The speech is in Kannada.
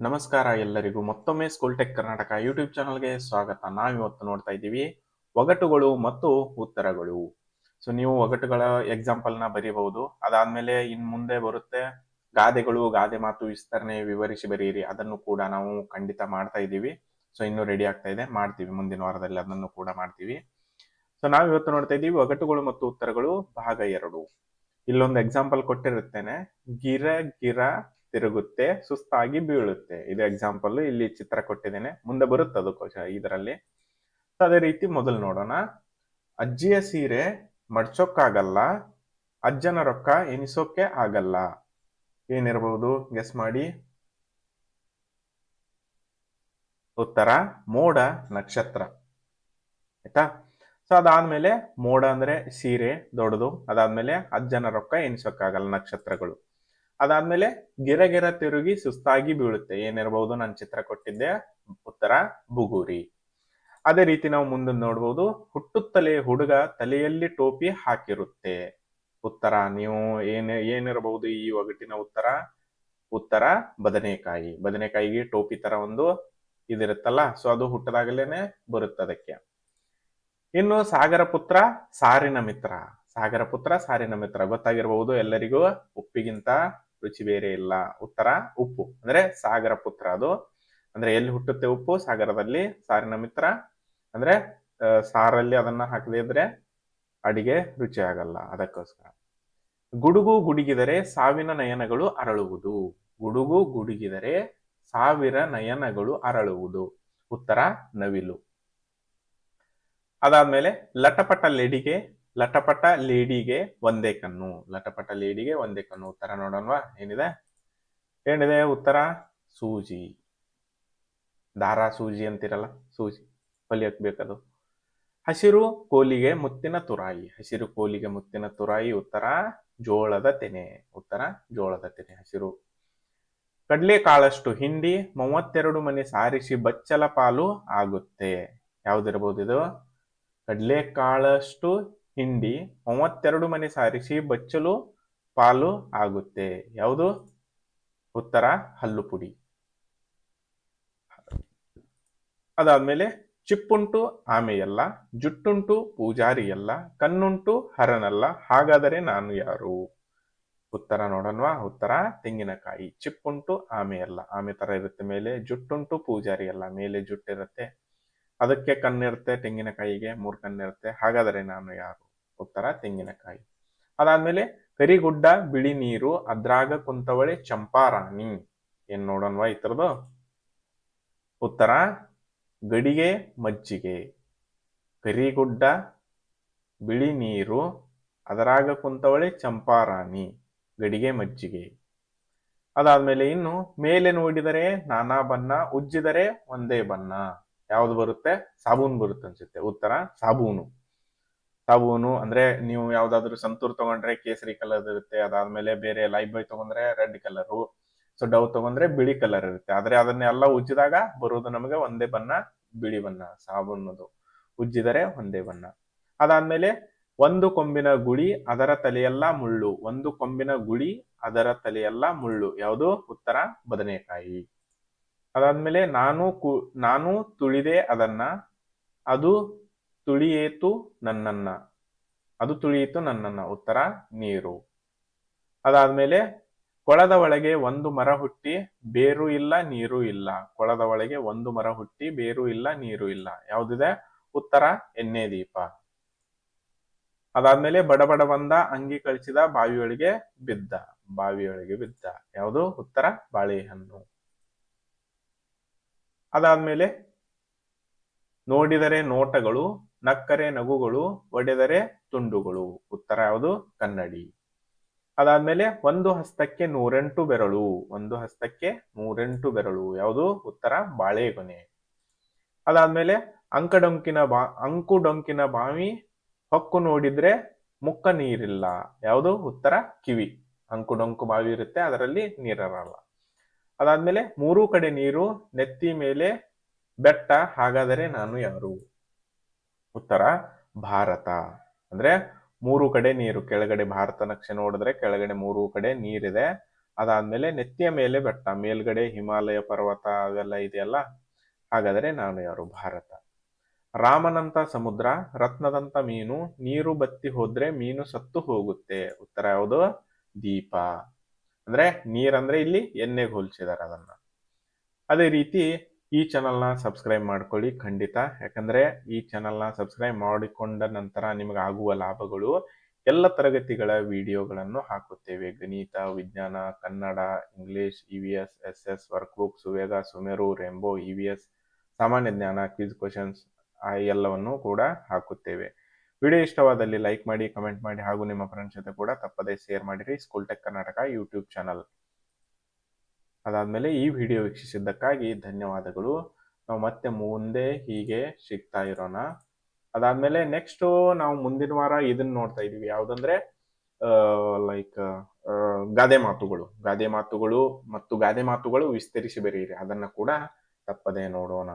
ನಮಸ್ಕಾರ ಎಲ್ಲರಿಗೂ. ಮತ್ತೊಮ್ಮೆ ಸ್ಕೂಲ್ ಟೆಕ್ ಕರ್ನಾಟಕ ಯೂಟ್ಯೂಬ್ ಚಾನಲ್ಗೆ ಸ್ವಾಗತ. ನಾವಿವತ್ತು ನೋಡ್ತಾ ಇದ್ದೀವಿ ಒಗಟುಗಳು ಮತ್ತು ಉತ್ತರಗಳು. ಸೊ ನೀವು ಒಗಟುಗಳ ಎಕ್ಸಾಂಪಲ್ನ ಬರೀಬಹುದು. ಅದಾದ್ಮೇಲೆ ಇನ್ ಮುಂದೆ ಬರುತ್ತೆ ಗಾದೆಗಳು, ಗಾದೆ ಮಾತು ವಿಸ್ತರಣೆ ವಿವರಿಸಿ ಬರೀರಿ. ಅದನ್ನು ಕೂಡ ನಾವು ಖಂಡಿತ ಮಾಡ್ತಾ ಇದ್ದೀವಿ. ಸೊ ಇನ್ನು ರೆಡಿ ಆಗ್ತಾ ಇದೆ. ಮಾಡ್ತೀವಿ. ಮುಂದಿನ ವಾರದಲ್ಲಿ ಅದನ್ನು ಕೂಡ ಮಾಡ್ತೀವಿ. ಸೊ ನಾವಿವತ್ತು ನೋಡ್ತಾ ಇದ್ದೀವಿ ಒಗಟುಗಳು ಮತ್ತು ಉತ್ತರಗಳು ಭಾಗ ಎರಡು. ಇಲ್ಲೊಂದು ಎಕ್ಸಾಂಪಲ್ ಕೊಟ್ಟಿರುತ್ತೇನೆ. ಗಿರ ಗಿರ ತಿರುಗುತ್ತೆ, ಸುಸ್ತಾಗಿ ಬೀಳುತ್ತೆ. ಇದು ಎಕ್ಸಾಂಪಲ್ ಇಲ್ಲಿ ಚಿತ್ರ ಕೊಟ್ಟಿದ್ದೇನೆ. ಮುಂದೆ ಬರುತ್ತೆ ಅದು ಕೋಶ ಇದರಲ್ಲಿ. ಅದೇ ರೀತಿ ಮೊದಲು ನೋಡೋಣ. ಅಜ್ಜಿಯ ಸೀರೆ ಮಡ್ಚೋಕ್ಕಾಗಲ್ಲ, ಅಜ್ಜನ ರೊಕ್ಕ ಎನಿಸೋಕೆ ಆಗಲ್ಲ. ಏನಿರಬಹುದು ಗೆಸ್ ಮಾಡಿ. ಉತ್ತರ, ಮೋಡ ನಕ್ಷತ್ರ. ಆಯ್ತಾ? ಸೊ ಅದಾದ್ಮೇಲೆ ಮೋಡ ಅಂದ್ರೆ ಸೀರೆ ದೊಡ್ಡದು. ಅದಾದ್ಮೇಲೆ ಅಜ್ಜನ ರೊಕ್ಕ ಎನಿಸೋಕ್ಕಾಗಲ್ಲ ನಕ್ಷತ್ರಗಳು. ಅದಾದ್ಮೇಲೆ ಗಿರ ಗಿರ ತಿರುಗಿ ಸುಸ್ತಾಗಿ ಬೀಳುತ್ತೆ. ಏನಿರಬಹುದು ನಾನು ಚಿತ್ರ ಕೊಟ್ಟಿದ್ದೆ. ಉತ್ತರ ಬುಗುರಿ ಅದೇ ರೀತಿ ನಾವು ಮುಂದೆ ನೋಡ್ಬೋದು, ಹುಟ್ಟುತ್ತಲೇ ಹುಡುಗ ತಲೆಯಲ್ಲಿ ಟೋಪಿ ಹಾಕಿರುತ್ತೆ. ಉತ್ತರ, ನೀವು ಏನ್ ಏನಿರಬಹುದು ಈ ಒಗಟಿನ ಉತ್ತರ? ಉತ್ತರ, ಬದನೆಕಾಯಿ. ಬದನೆಕಾಯಿಗೆ ಟೋಪಿ ತರ ಒಂದು ಇದಿರುತ್ತಲ್ಲ, ಸೊ ಅದು ಹುಟ್ಟದಾಗಲೇನೆ ಬರುತ್ತೆ ಅದಕ್ಕೆ. ಇನ್ನು ಸಾಗರ ಪುತ್ರ, ಸಾರಿನ ಮಿತ್ರ. ಸಾಗರ ಪುತ್ರ, ಸಾರಿನ ಮಿತ್ರ. ಗೊತ್ತಾಗಿರಬಹುದು ಎಲ್ಲರಿಗೂ ಉಪ್ಪಿಗಿಂತ ರುಚಿ ಬೇರೆ ಇಲ್ಲ. ಉತ್ತರ ಉಪ್ಪು. ಅಂದ್ರೆ ಸಾಗರ ಪುತ್ರ ಅದು. ಅಂದ್ರೆ ಎಲ್ಲಿ ಹುಟ್ಟುತ್ತೆ ಉಪ್ಪು? ಸಾಗರದಲ್ಲಿ. ಸಾರಿನ ಮಿತ್ರ. ಅಂದ್ರೆ ಸಾರಲ್ಲಿ ಅದನ್ನ ಹಾಕದೇ ಇದ್ರೆ ಅಡಿಗೆ ರುಚಿ ಆಗಲ್ಲ. ಅದಕ್ಕೋಸ್ಕರ. ಗುಡುಗು ಗುಡುಗಿದರೆ ಸಾವಿನ ನಯನಗಳು ಅರಳುವುದು. ಗುಡುಗು ಗುಡುಗಿದರೆ ಸಾವಿರ ನಯನಗಳು ಅರಳುವುದು. ಉತ್ತರ ನವಿಲು. ಅದಾದ್ಮೇಲೆ ಲಟಪಟ ಲೇಡಿಗೆ ಲಟಪಟ ಲೇಡಿಗೆ ಒಂದೇ ಕಣ್ಣು. ಲಟಪಟ ಲೇಡಿಗೆ ಒಂದೇ ಕಣ್ಣು. ಉತ್ತರ ನೋಡೋಣವಾ? ಏನಿದೆ? ಏನಿದೆ? ಉತ್ತರ ಸೂಜಿ. ದಾರ ಸೂಜಿ ಅಂತಿರಲ್ಲ? ಸೂಜಿ. ಹೊಲಿಯಕ್ ಬೇಕದು ಹಸಿರು ಕೋಲಿಗೆ ಮುತ್ತಿನ ತುರಾಯಿ. ಹಸಿರು ಕೋಲಿಗೆ ಮುತ್ತಿನ ತುರಾಯಿ. ಉತ್ತರ ಜೋಳದ ತೆನೆ. ಉತ್ತರ ಜೋಳದ ತೆನೆ. ಹಸಿರು. ಕಡಲೆ ಕಾಳಷ್ಟು ಹಿಂಡಿ ಮೂವತ್ತೆರಡು ಮನೆ ಸಾರಿಸಿ ಬಚ್ಚಲ ಪಾಲು ಆಗುತ್ತೆ. ಯಾವ್ದಿರಬಹುದು ಇದು? ಕಡ್ಲೆ ಕಾಳಷ್ಟು ಹಿಂಡಿ ಮೂವತ್ತೆರಡು ಮನೆ ಸಾರಿಸಿ ಬಚ್ಚಲು ಪಾಲು ಆಗುತ್ತೆ. ಯಾವುದು? ಉತ್ತರ ಹಲ್ಲು ಪುಡಿ ಅದಾದ್ಮೇಲೆ ಚಿಪ್ಪುಂಟು ಆಮೆಯಲ್ಲ, ಜುಟ್ಟುಂಟು ಪೂಜಾರಿಯಲ್ಲ, ಕಣ್ಣುಂಟು ಹರನಲ್ಲ, ಹಾಗಾದರೆ ನಾನು ಯಾರು? ಉತ್ತರ ನೋಡೋಣವಾ? ಉತ್ತರ ತೆಂಗಿನಕಾಯಿ. ಚಿಪ್ಪುಂಟು ಆಮೆಯಲ್ಲ, ಆಮೆ ತರ ಇರುತ್ತೆ ಮೇಲೆ, ಜುಟ್ಟುಂಟು ಪೂಜಾರಿ ಅಲ್ಲ ಮೇಲೆ ಜುಟ್ಟಿರುತ್ತೆ. ಅದಕ್ಕೆ ಕಣ್ಣಿರುತ್ತೆ, ತೆಂಗಿನಕಾಯಿಗೆ ಮೂರ್ ಕಣ್ಣಿರುತ್ತೆ, ಹಾಗಾದರೆ ನಾನು ಯಾರು? ಉತ್ತರ ತೆಂಗಿನಕಾಯಿ. ಅದಾದ್ಮೇಲೆ ಕರಿಗುಡ್ಡ, ಬಿಳಿ ನೀರು, ಅದ್ರಾಗ ಕುಂತವಳೆ ಚಂಪಾರಾಣಿ. ಏನ್ ನೋಡೋಣವಾ ಈ ಉತ್ತರ, ಗಡಿಗೆ, ಮಜ್ಜಿಗೆ. ಕರಿಗುಡ್ಡ, ಬಿಳಿ ನೀರು, ಅದರಾಗ ಕುಂತವಳೆ ಚಂಪಾರಾಣಿ, ಗಡಿಗೆ, ಮಜ್ಜಿಗೆ. ಅದಾದ್ಮೇಲೆ ಇನ್ನು ಮೇಲೆ ನೋಡಿದರೆ ನಾನಾ ಬಣ್ಣ, ಉಜ್ಜಿದರೆ ಒಂದೇ ಬಣ್ಣ. ಯಾವ್ದು ಬರುತ್ತೆ? ಸಾಬೂನ್ ಬರುತ್ತೆ ಅನ್ಸುತ್ತೆ. ಉತ್ತರ, ಸಾಬೂನು. ಸಾಬೂನು, ಅಂದ್ರೆ ನೀವು ಯಾವ್ದಾದ್ರು ಸಂತೂರ್ ತಗೊಂಡ್ರೆ ಕೇಸರಿ ಕಲರ್ ಇರುತ್ತೆ, ಅದಾದ್ಮೇಲೆ ಬೇರೆ ಲೈಫ್ ಬಾಯ್ ತಗೊಂಡ್ರೆ ರೆಡ್ ಕಲರು ಸೊ ಡವ್ ತಗೊಂಡ್ರೆ ಬಿಳಿ ಕಲರ್ ಇರುತ್ತೆ. ಆದ್ರೆ ಅದನ್ನೆಲ್ಲ ಉಜ್ಜಿದಾಗ ಬರೋದು ನಮಗೆ ಒಂದೇ ಬಣ್ಣ, ಬಿಳಿ ಬಣ್ಣ ಸಾಬೂನದು ಉಜ್ಜಿದರೆ ಒಂದೇ ಬಣ್ಣ. ಅದಾದ್ಮೇಲೆ ಒಂದು ಕೊಂಬಿನ ಗುಳಿ, ಅದರ ತಲೆಯೆಲ್ಲ ಮುಳ್ಳು. ಒಂದು ಕೊಂಬಿನ ಗುಳಿ, ಅದರ ತಲೆಯೆಲ್ಲ ಮುಳ್ಳು. ಯಾವುದು? ಉತ್ತರ, ಬದನೆಕಾಯಿ. ಅದಾದ್ಮೇಲೆ ನಾನು ಕು, ನಾನು ತುಳಿದೆ ಅದನ್ನ, ಅದು ತುಳಿಯೇತು ನನ್ನನ್ನ. ಅದು ತುಳಿಯಿತು ನನ್ನನ್ನ. ಉತ್ತರ, ನೀರು. ಅದಾದ್ಮೇಲೆ ಕೊಳದ ಒಳಗೆ ಒಂದು ಮರ ಹುಟ್ಟಿ ಬೇರು ಇಲ್ಲ, ನೀರು ಇಲ್ಲ. ಕೊಳದ ಒಳಗೆ ಒಂದು ಮರ ಹುಟ್ಟಿ ಬೇರು ಇಲ್ಲ, ನೀರು ಇಲ್ಲ. ಯಾವುದಿದೆ? ಉತ್ತರ, ಎಣ್ಣೆ ದೀಪ. ಅದಾದ್ಮೇಲೆ ಬಡಬಡ ಬಂದ, ಅಂಗಿ ಕಳಿಸಿದ, ಬಾವಿಯೊಳಗೆ ಬಿದ್ದ. ಬಾವಿಯೊಳಗೆ ಬಿದ್ದ. ಯಾವುದು? ಉತ್ತರ, ಬಾಳೆಹಣ್ಣು. ಅದಾದ್ಮೇಲೆ ನೋಡಿದರೆ ನೋಟಗಳು ನಕ್ಕರೆ ನಗುಗಳು ಒಡೆದರೆ ತುಂಡುಗಳು. ಉತ್ತರ ಯಾವುದು? ಕನ್ನಡಿ. ಅದಾದ್ಮೇಲೆ ಒಂದು ಹಸ್ತಕ್ಕೆ ನೂರೆಂಟು ಬೆರಳು, ಒಂದು ಹಸ್ತಕ್ಕೆ ನೂರೆಂಟು ಬೆರಳು. ಯಾವುದು? ಉತ್ತರ ಬಾಳೆಗೊನೆ. ಅದಾದ್ಮೇಲೆ ಅಂಕಡೊಂಕಿನ ಬಾ ಅಂಕು ಡೊಂಕಿನ ಬಾವಿ ಹೊಕ್ಕು ನೋಡಿದ್ರೆ ಮುಕ್ಕ ನೀರಿಲ್ಲ. ಯಾವುದು? ಉತ್ತರ ಕಿವಿ. ಅಂಕು ಡೊಂಕು ಬಾವಿ ಇರುತ್ತೆ, ಅದರಲ್ಲಿ ನೀರಿರಲ್ಲ. ಅದಾದ್ಮೇಲೆ ಮೂರೂ ಕಡೆ ನೀರು, ನೆತ್ತಿ ಮೇಲೆ ಬೆಟ್ಟ, ಹಾಗಾದರೆ ನಾನು ಯಾರು? ಉತ್ತರ, ಭಾರತ. ಅಂದ್ರೆ ಮೂರು ಕಡೆ ನೀರು, ಕೆಳಗಡೆ ಭಾರತ ನಕ್ಷೆ ನೋಡಿದ್ರೆ ಕೆಳಗಡೆ ಮೂರು ಕಡೆ ನೀರಿದೆ. ಅದಾದ್ಮೇಲೆ ನೆತ್ತಿಯ ಮೇಲೆ ಬೆಟ್ಟ, ಮೇಲ್ಗಡೆ ಹಿಮಾಲಯ ಪರ್ವತ ಅವೆಲ್ಲ ಇದೆಯಲ್ಲ? ಹಾಗಾದರೆ ನಾನು ಯಾರು? ಭಾರತ. ರಾಮನಂತ ಸಮುದ್ರ, ರತ್ನದಂತ ಮೀನು, ನೀರು ಬತ್ತಿ ಹೋದ್ರೆ ಮೀನು ಸತ್ತು ಹೋಗುತ್ತೆ. ಉತ್ತರ ಯಾವುದು? ದೀಪ. ಅಂದ್ರೆ ನೀರಂದ್ರೆ ಇಲ್ಲಿ ಎಣ್ಣೆಗೆ ಹೋಲಿಸಿದಾರೆ ಅದನ್ನ. ಅದೇ ರೀತಿ ಈ ಚಾನಲ್ನ ಸಬ್ಸ್ಕ್ರೈಬ್ ಮಾಡ್ಕೊಳ್ಳಿ ಖಂಡಿತ. ಯಾಕಂದರೆ ಈ ಚಾನಲ್ನ ಸಬ್ಸ್ಕ್ರೈಬ್ ಮಾಡಿಕೊಂಡ ನಂತರ ನಿಮಗೆ ಆಗುವ ಲಾಭಗಳು ಎಲ್ಲ ತರಗತಿಗಳ ವಿಡಿಯೋಗಳನ್ನು ಹಾಕುತ್ತೇವೆ. ಗಣಿತ, ವಿಜ್ಞಾನ, Kannada English E V S S S workbook ಸುವೇಗ ಸುಮೇರು ರೆಂಬೋ ಇ ವಿ ಎಸ್ ಸಾಮಾನ್ಯ ಜ್ಞಾನ ಕ್ವಿಜ್ ಕ್ವಶನ್ಸ್ ಎಲ್ಲವನ್ನು ಕೂಡ ಹಾಕುತ್ತೇವೆ. ವಿಡಿಯೋ ಇಷ್ಟವಾದಲ್ಲಿ ಲೈಕ್ ಮಾಡಿ ಕಮೆಂಟ್ ಮಾಡಿ ಹಾಗೂ ನಿಮ್ಮ ಫ್ರೆಂಡ್ಸ್ ಜೊತೆ ಕೂಡ ತಪ್ಪದೇ ಶೇರ್ ಮಾಡಿರಿ. School tech Karnataka YouTube channel ಅದಾದ್ಮೇಲೆ ಈ ವಿಡಿಯೋ ವೀಕ್ಷಿಸಿದ್ದಕ್ಕಾಗಿ ಧನ್ಯವಾದಗಳು. ನಾವು ಮತ್ತೆ ಮುಂದೆ ಹೀಗೆ ಸಿಗ್ತಾ ಇರೋಣ. ಅದಾದಮೇಲೆ ನೆಕ್ಸ್ಟು ನಾವು ಮುಂದಿನ ವಾರ ಇದನ್ನ ನೋಡ್ತಾ ಇದ್ದೀವಿ. ಯಾವುದಂದ್ರೆ ಲೈಕ್ ಗಾದೆ ಮಾತುಗಳು. ಗಾದೆ ಮಾತುಗಳು ಮತ್ತು ಗಾದೆ ಮಾತುಗಳು ವಿಸ್ತರಿಸಿ ಬರೆಯಿರಿ. ಅದನ್ನು ಕೂಡ ತಪ್ಪದೇ ನೋಡೋಣ.